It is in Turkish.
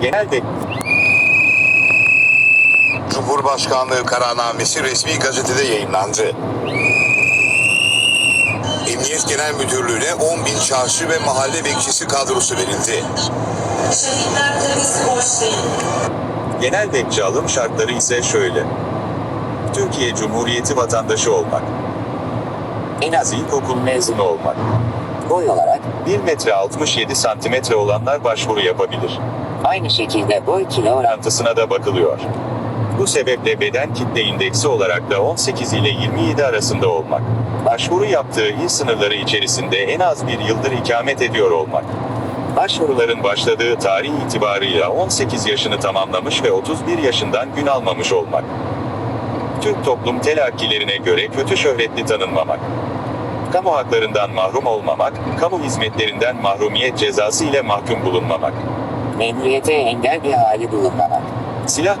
Genelde Cumhurbaşkanlığı kararnamesi resmi gazetede yayınlandı. Emniyet Genel Müdürlüğü'ne 10 bin çarşı ve mahalle bekçisi kadrosu verildi. Genel bekçi alım şartları ise şöyle. Türkiye Cumhuriyeti vatandaşı olmak. En az ilkokul mezunu olmak. Boy olarak 1 metre 67 santimetre olanlar başvuru yapabilir. Aynı şekilde boy kilo orantısına da bakılıyor. Bu sebeple beden kitle indeksi olarak da 18 ile 27 arasında olmak. Başvuru yaptığı il sınırları içerisinde en az bir yıldır ikamet ediyor olmak. Başvuruların başladığı tarih itibarıyla 18 yaşını tamamlamış ve 31 yaşından gün almamış olmak. Türk toplum telakkilerine göre kötü şöhretli tanınmamak. Kamu haklarından mahrum olmamak, kamu hizmetlerinden mahrumiyet cezası ile mahkum bulunmamak. Memuriyete engel bir hali bulunmamak. Silah